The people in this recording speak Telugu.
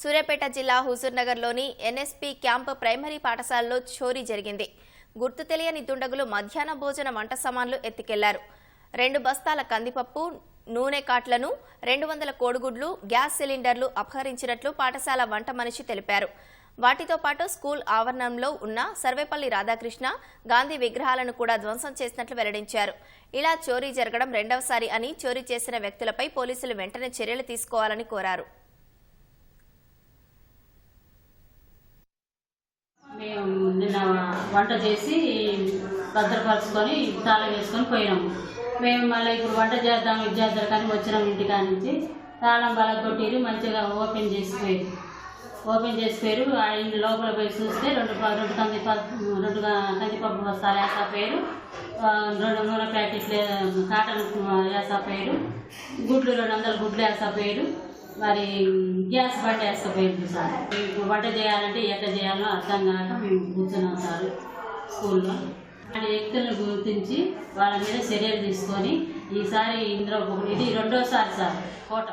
సూర్యాపేట జిల్లా హుజూర్నగర్లోని ఎన్ఎస్పి క్యాంప్ ప్రైమరీ పాఠశాలలో చోరీ జరిగింది. గుర్తు తెలియని దుండగులు మధ్యాహ్న భోజన వంట సామాన్లు ఎత్తుకెళ్ళారు. రెండు బస్తాల కందిపప్పు నూనె కాట్లను రెండు వందల కోడిగుడ్లు గ్యాస్ సిలిండర్లు అపహరించినట్లు పాఠశాల వంట మనిషి తెలిపారు. వాటితో పాటు స్కూల్ ఆవరణంలో ఉన్న సర్వేపల్లి రాధాకృష్ణ గాంధీ విగ్రహాలను కూడా ధ్వంసం చేసినట్లు వెల్లడించారు. ఇలా చోరీ జరగడం రెండవసారి అని చోరీ చేసిన వ్యక్తులపై పోలీసులు వెంటనే చర్యలు తీసుకోవాలని కోరారు మేము నిన్న వంట చేసి భద్రపరుచుకొని తాళం వేసుకొని పోయినాము. మేము మళ్ళీ ఇప్పుడు వంట చేద్దాం ఇది చేద్దాం కానీ వచ్చినాం ఇంటికా నుంచి తాళం బలగొట్టిరు మంచిగా ఓపెన్ చేసిపోయారు. ఓపెన్ చేసిపోయారు ఆ ఇంటి లోపల పోయి చూస్తే రెండు రెండు కంది రెండు కందిపప్పు బస్తాలు వేసపోయారు. రెండు నూనె ప్యాకెట్లు కాటన్ వేసపోయారు. గుడ్లు రెండు వందల గుడ్లు వేసపోయారు. మరి గ్యాస్ బండి వేసపోయారు సార్. ఇప్పుడు వంట చేయాలంటే ఎట్లా చేయాలో అర్థం కాక మేము కూర్చున్నాం సార్ స్కూల్లో. ఆ వ్యక్తులను గుర్తించి వాళ్ళ మీద చర్యలు తీసుకొని ఈసారి ఇందులో ఇది రెండోసారి సార్ కోట.